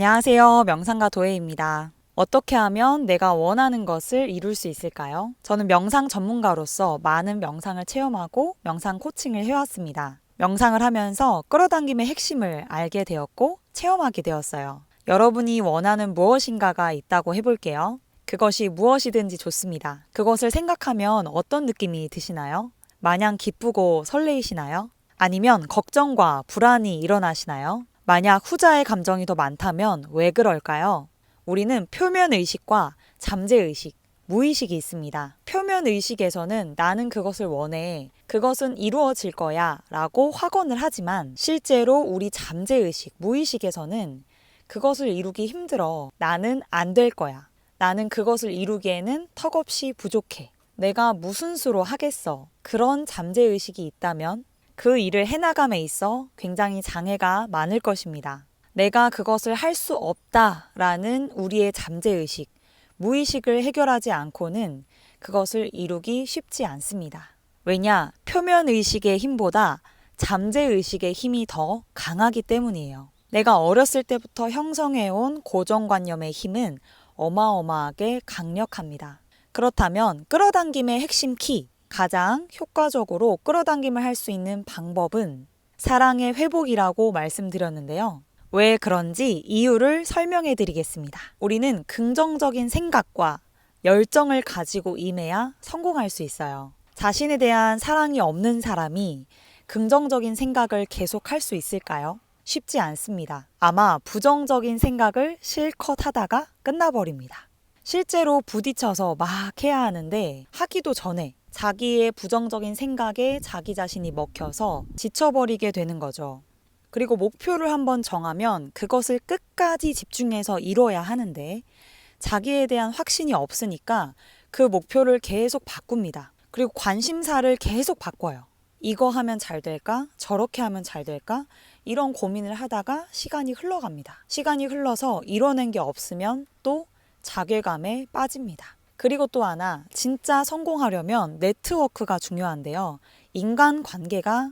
안녕하세요. 명상가 도혜입니다. 어떻게 하면 내가 원하는 것을 이룰 수 있을까요? 저는 명상 전문가로서 많은 명상을 체험하고 명상 코칭을 해왔습니다. 명상을 하면서 끌어당김의 핵심을 알게 되었고 체험하게 되었어요. 여러분이 원하는 무엇인가가 있다고 해볼게요. 그것이 무엇이든지 좋습니다. 그것을 생각하면 어떤 느낌이 드시나요? 마냥 기쁘고 설레이시나요? 아니면 걱정과 불안이 일어나시나요? 만약 후자의 감정이 더 많다면 왜 그럴까요? 우리는 표면 의식과 잠재 의식, 무의식이 있습니다. 표면 의식에서는 나는 그것을 원해. 그것은 이루어질 거야. 라고 확언을 하지만 실제로 우리 잠재 의식, 무의식에서는 그것을 이루기 힘들어. 나는 안 될 거야. 나는 그것을 이루기에는 턱없이 부족해. 내가 무슨 수로 하겠어. 그런 잠재 의식이 있다면 그 일을 해나감에 있어 굉장히 장애가 많을 것입니다. 내가 그것을 할 수 없다라는 우리의 잠재의식, 무의식을 해결하지 않고는 그것을 이루기 쉽지 않습니다. 왜냐? 표면 의식의 힘보다 잠재 의식의 힘이 더 강하기 때문이에요. 내가 어렸을 때부터 형성해온 고정관념의 힘은 어마어마하게 강력합니다. 그렇다면 끌어당김의 핵심 키, 가장 효과적으로 끌어당김을 할 수 있는 방법은 사랑의 회복이라고 말씀드렸는데요. 왜 그런지 이유를 설명해 드리겠습니다. 우리는 긍정적인 생각과 열정을 가지고 임해야 성공할 수 있어요. 자신에 대한 사랑이 없는 사람이 긍정적인 생각을 계속 할 수 있을까요? 쉽지 않습니다. 아마 부정적인 생각을 실컷 하다가 끝나버립니다. 실제로 부딪혀서 막 해야 하는데 하기도 전에 자기의 부정적인 생각에 자기 자신이 먹혀서 지쳐버리게 되는 거죠. 그리고 목표를 한번 정하면 그것을 끝까지 집중해서 이뤄야 하는데 자기에 대한 확신이 없으니까 그 목표를 계속 바꿉니다. 그리고 관심사를 계속 바꿔요. 이거 하면 잘 될까? 저렇게 하면 잘 될까? 이런 고민을 하다가 시간이 흘러갑니다. 시간이 흘러서 이뤄낸 게 없으면 또 자괴감에 빠집니다. 그리고 또 하나, 진짜 성공하려면 네트워크가 중요한데요. 인간 관계가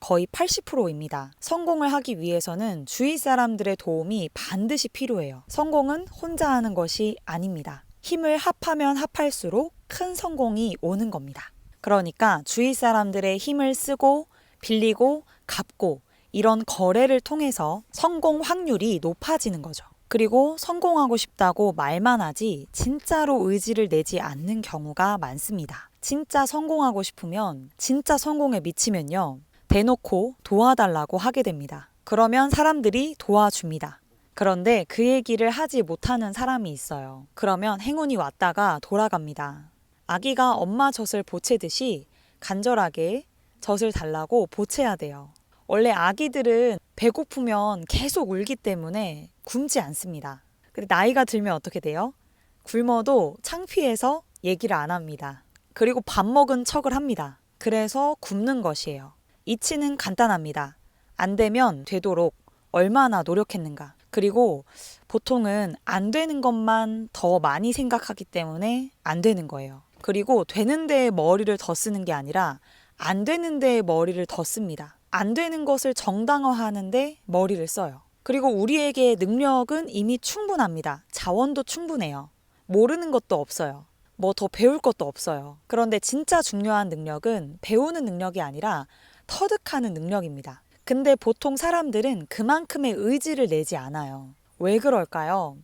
거의 80%입니다. 성공을 하기 위해서는 주위 사람들의 도움이 반드시 필요해요. 성공은 혼자 하는 것이 아닙니다. 힘을 합하면 합할수록 큰 성공이 오는 겁니다. 그러니까 주위 사람들의 힘을 쓰고 빌리고 갚고 이런 거래를 통해서 성공 확률이 높아지는 거죠. 그리고 성공하고 싶다고 말만 하지 진짜로 의지를 내지 않는 경우가 많습니다. 진짜 성공하고 싶으면 진짜 성공에 미치면요. 대놓고 도와달라고 하게 됩니다. 그러면 사람들이 도와줍니다. 그런데 그 얘기를 하지 못하는 사람이 있어요. 그러면 행운이 왔다가 돌아갑니다. 아기가 엄마 젖을 보채듯이 간절하게 젖을 달라고 보채야 돼요. 원래 아기들은 배고프면 계속 울기 때문에 굶지 않습니다. 근데 나이가 들면 어떻게 돼요? 굶어도 창피해서 얘기를 안 합니다. 그리고 밥 먹은 척을 합니다. 그래서 굶는 것이에요. 이치는 간단합니다. 안 되면 되도록 얼마나 노력했는가. 그리고 보통은 안 되는 것만 더 많이 생각하기 때문에 안 되는 거예요. 그리고 되는 데에 머리를 더 쓰는 게 아니라 안 되는 데에 머리를 더 씁니다. 안 되는 것을 정당화하는데 머리를 써요. 그리고 우리에게 능력은 이미 충분합니다. 자원도 충분해요. 모르는 것도 없어요. 뭐 더 배울 것도 없어요. 그런데 진짜 중요한 능력은 배우는 능력이 아니라 터득하는 능력입니다. 근데 보통 사람들은 그만큼의 의지를 내지 않아요. 왜 그럴까요?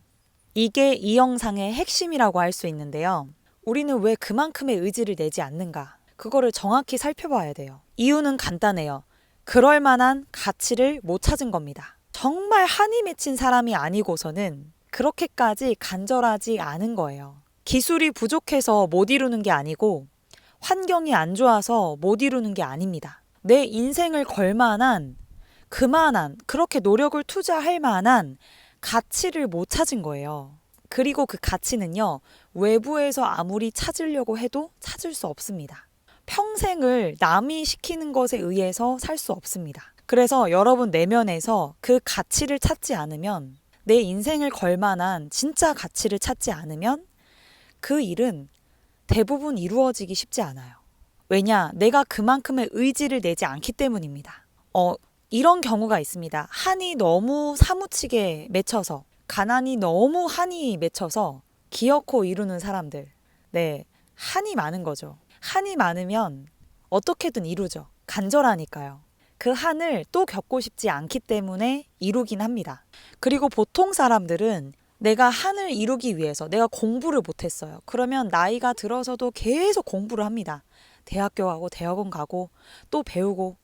이게 이 영상의 핵심이라고 할 수 있는데요. 우리는 왜 그만큼의 의지를 내지 않는가? 그거를 정확히 살펴봐야 돼요. 이유는 간단해요. 그럴 만한 가치를 못 찾은 겁니다. 정말 한이 맺힌 사람이 아니고서는 그렇게까지 간절하지 않은 거예요. 기술이 부족해서 못 이루는 게 아니고 환경이 안 좋아서 못 이루는 게 아닙니다. 내 인생을 걸 만한 그만한 그렇게 노력을 투자할 만한 가치를 못 찾은 거예요. 그리고 그 가치는요, 외부에서 아무리 찾으려고 해도 찾을 수 없습니다. 평생을 남이 시키는 것에 의해서 살 수 없습니다. 그래서 여러분 내면에서 그 가치를 찾지 않으면 내 인생을 걸 만한 진짜 가치를 찾지 않으면 그 일은 대부분 이루어지기 쉽지 않아요. 왜냐? 내가 그만큼의 의지를 내지 않기 때문입니다. 어, 이런 경우가 있습니다. 한이 너무 사무치게 맺혀서 가난이 너무 한이 맺혀서 기어코 이루는 사람들. 네. 한이 많은 거죠. 한이 많으면 어떻게든 이루죠. 간절하니까요. 그 한을 또 겪고 싶지 않기 때문에 이루긴 합니다. 그리고 보통 사람들은 내가 한을 이루기 위해서 내가 공부를 못했어요. 그러면 나이가 들어서도 계속 공부를 합니다. 대학교 가고 대학원 가고 또 배우고.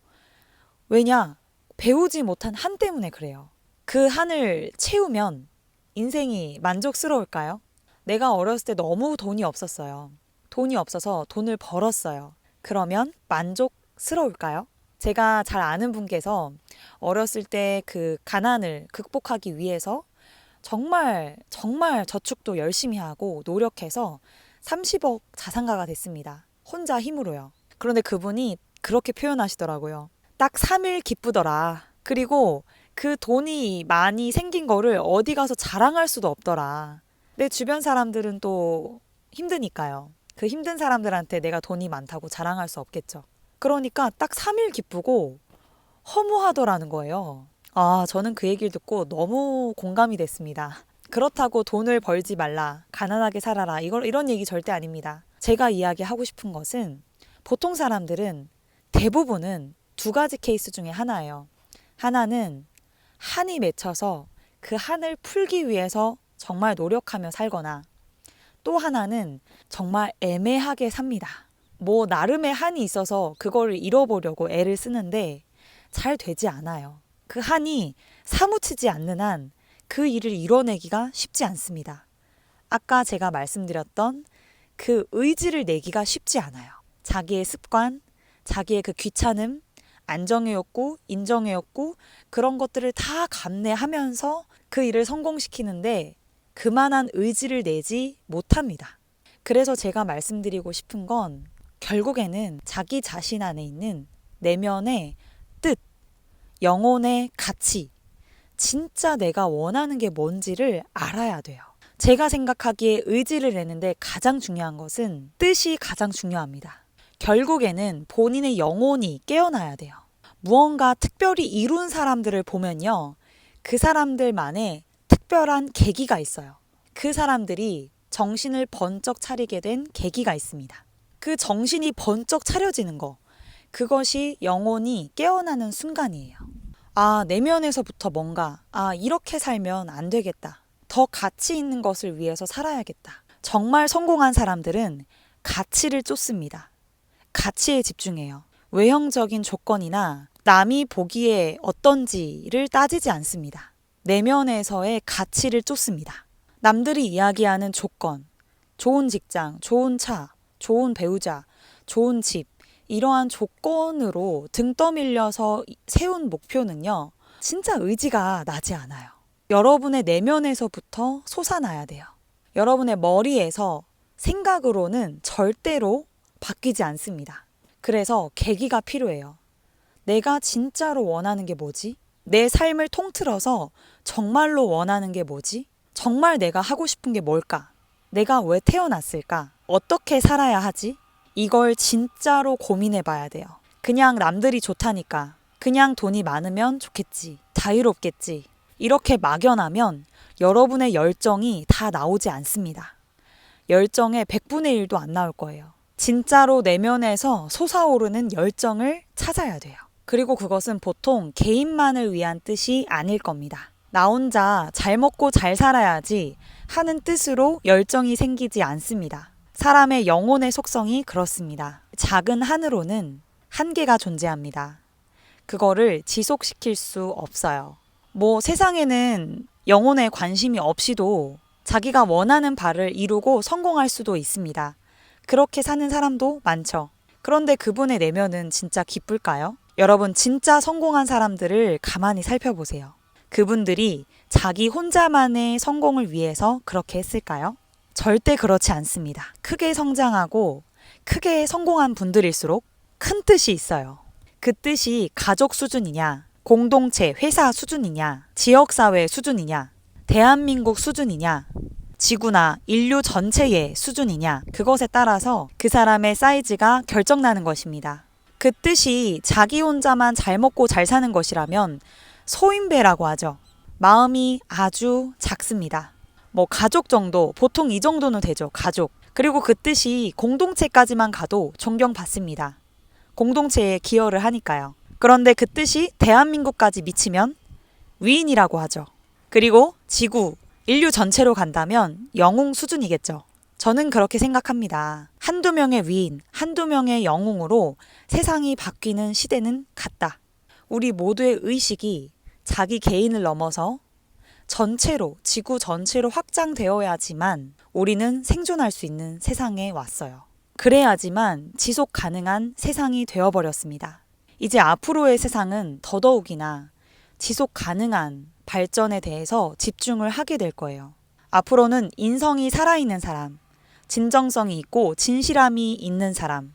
왜냐? 배우지 못한 한 때문에 그래요. 그 한을 채우면 인생이 만족스러울까요? 내가 어렸을 때 너무 돈이 없었어요. 돈이 없어서 돈을 벌었어요. 그러면 만족스러울까요? 제가 잘 아는 분께서 어렸을 때 그 가난을 극복하기 위해서 정말 정말 저축도 열심히 하고 노력해서 30억 자산가가 됐습니다. 혼자 힘으로요. 그런데 그분이 그렇게 표현하시더라고요. 딱 3일 기쁘더라. 그리고 그 돈이 많이 생긴 거를 어디 가서 자랑할 수도 없더라. 내 주변 사람들은 또 힘드니까요. 그 힘든 사람들한테 내가 돈이 많다고 자랑할 수 없겠죠. 그러니까 딱 3일 기쁘고 허무하더라는 거예요. 아, 저는 그 얘기를 듣고 너무 공감이 됐습니다. 그렇다고 돈을 벌지 말라, 가난하게 살아라, 이걸, 이런 얘기 절대 아닙니다. 제가 이야기하고 싶은 것은 보통 사람들은 대부분은 두 가지 케이스 중에 하나예요. 하나는 한이 맺혀서 그 한을 풀기 위해서 정말 노력하며 살거나 또 하나는 정말 애매하게 삽니다. 뭐 나름의 한이 있어서 그거를 잃어보려고 애를 쓰는데 잘 되지 않아요. 그 한이 사무치지 않는 한 그 일을 이뤄내기가 쉽지 않습니다. 아까 제가 말씀드렸던 그 의지를 내기가 쉽지 않아요. 자기의 습관, 자기의 그 귀찮음, 인정의 욕구, 그런 것들을 다 감내하면서 그 일을 성공시키는데 그만한 의지를 내지 못합니다. 그래서 제가 말씀드리고 싶은 건 결국에는 자기 자신 안에 있는 내면의 뜻, 영혼의 가치, 진짜 내가 원하는 게 뭔지를 알아야 돼요. 제가 생각하기에 의지를 내는데 가장 중요한 것은 뜻이 가장 중요합니다. 결국에는 본인의 영혼이 깨어나야 돼요. 무언가 특별히 이룬 사람들을 보면요. 그 사람들만의 특별한 계기가 있어요. 그 사람들이 정신을 번쩍 차리게 된 계기가 있습니다. 그 정신이 번쩍 차려지는 거. 그것이 영혼이 깨어나는 순간이에요. 아, 내면에서부터 뭔가, 아, 이렇게 살면 안 되겠다. 더 가치 있는 것을 위해서 살아야겠다. 정말 성공한 사람들은 가치를 쫓습니다. 가치에 집중해요. 외형적인 조건이나 남이 보기에 어떤지를 따지지 않습니다. 내면에서의 가치를 쫓습니다. 남들이 이야기하는 조건, 좋은 직장, 좋은 차, 좋은 배우자, 좋은 집, 이러한 조건으로 등 떠밀려서 세운 목표는요, 진짜 의지가 나지 않아요. 여러분의 내면에서부터 솟아나야 돼요. 여러분의 머리에서 생각으로는 절대로 바뀌지 않습니다. 그래서 계기가 필요해요. 내가 진짜로 원하는 게 뭐지? 내 삶을 통틀어서 정말로 원하는 게 뭐지? 정말 내가 하고 싶은 게 뭘까? 내가 왜 태어났을까? 어떻게 살아야 하지? 이걸 진짜로 고민해 봐야 돼요. 그냥 남들이 좋다니까. 그냥 돈이 많으면 좋겠지. 자유롭겠지. 이렇게 막연하면 여러분의 열정이 다 나오지 않습니다. 열정의 100분의 1도 안 나올 거예요. 진짜로 내면에서 솟아오르는 열정을 찾아야 돼요. 그리고 그것은 보통 개인만을 위한 뜻이 아닐 겁니다. 나 혼자 잘 먹고 잘 살아야지 하는 뜻으로 열정이 생기지 않습니다. 사람의 영혼의 속성이 그렇습니다. 작은 한으로는 한계가 존재합니다. 그거를 지속시킬 수 없어요. 뭐 세상에는 영혼에 관심이 없이도 자기가 원하는 바를 이루고 성공할 수도 있습니다. 그렇게 사는 사람도 많죠. 그런데 그분의 내면은 진짜 기쁠까요? 여러분, 진짜 성공한 사람들을 가만히 살펴보세요. 그분들이 자기 혼자만의 성공을 위해서 그렇게 했을까요? 절대 그렇지 않습니다. 크게 성장하고 크게 성공한 분들일수록 큰 뜻이 있어요. 그 뜻이 가족 수준이냐, 공동체, 회사 수준이냐, 지역사회 수준이냐, 대한민국 수준이냐, 지구나 인류 전체의 수준이냐, 그것에 따라서 그 사람의 사이즈가 결정나는 것입니다. 그 뜻이 자기 혼자만 잘 먹고 잘 사는 것이라면 소인배라고 하죠. 마음이 아주 작습니다. 뭐 가족 정도, 보통 이 정도는 되죠. 가족. 그리고 그 뜻이 공동체까지만 가도 존경받습니다. 공동체에 기여를 하니까요. 그런데 그 뜻이 대한민국까지 미치면 위인이라고 하죠. 그리고 지구, 인류 전체로 간다면 영웅 수준이겠죠. 저는 그렇게 생각합니다. 한두 명의 위인, 한두 명의 영웅으로 세상이 바뀌는 시대는 갔다. 우리 모두의 의식이 자기 개인을 넘어서 전체로, 지구 전체로 확장되어야지만 우리는 생존할 수 있는 세상에 왔어요. 그래야지만 지속 가능한 세상이 되어버렸습니다. 이제 앞으로의 세상은 더더욱이나 지속 가능한 발전에 대해서 집중을 하게 될 거예요. 앞으로는 인성이 살아있는 사람, 진정성이 있고 진실함이 있는 사람,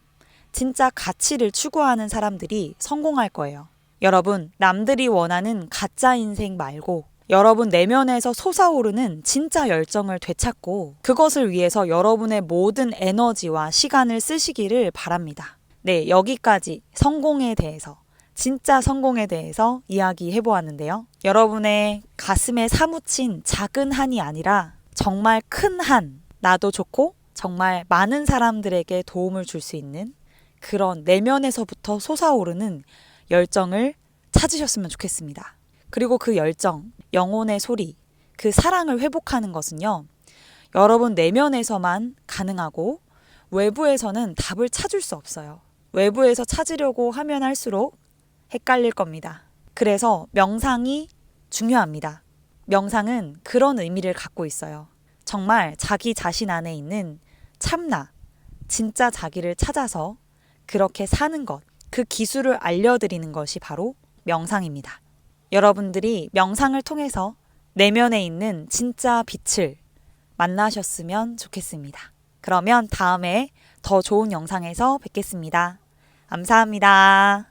진짜 가치를 추구하는 사람들이 성공할 거예요. 여러분, 남들이 원하는 가짜 인생 말고 여러분 내면에서 솟아오르는 진짜 열정을 되찾고 그것을 위해서 여러분의 모든 에너지와 시간을 쓰시기를 바랍니다. 네, 여기까지 성공에 대해서 진짜 성공에 대해서 이야기해 보았는데요. 여러분의 가슴에 사무친 작은 한이 아니라 정말 큰 한, 나도 좋고 정말 많은 사람들에게 도움을 줄 수 있는 그런 내면에서부터 솟아오르는 열정을 찾으셨으면 좋겠습니다. 그리고 그 열정, 영혼의 소리, 그 사랑을 회복하는 것은요, 여러분 내면에서만 가능하고 외부에서는 답을 찾을 수 없어요. 외부에서 찾으려고 하면 할수록 헷갈릴 겁니다. 그래서 명상이 중요합니다. 명상은 그런 의미를 갖고 있어요. 정말 자기 자신 안에 있는 참나, 진짜 자기를 찾아서 그렇게 사는 것, 그 기술을 알려드리는 것이 바로 명상입니다. 여러분들이 명상을 통해서 내면에 있는 진짜 빛을 만나셨으면 좋겠습니다. 그러면 다음에 더 좋은 영상에서 뵙겠습니다. 감사합니다.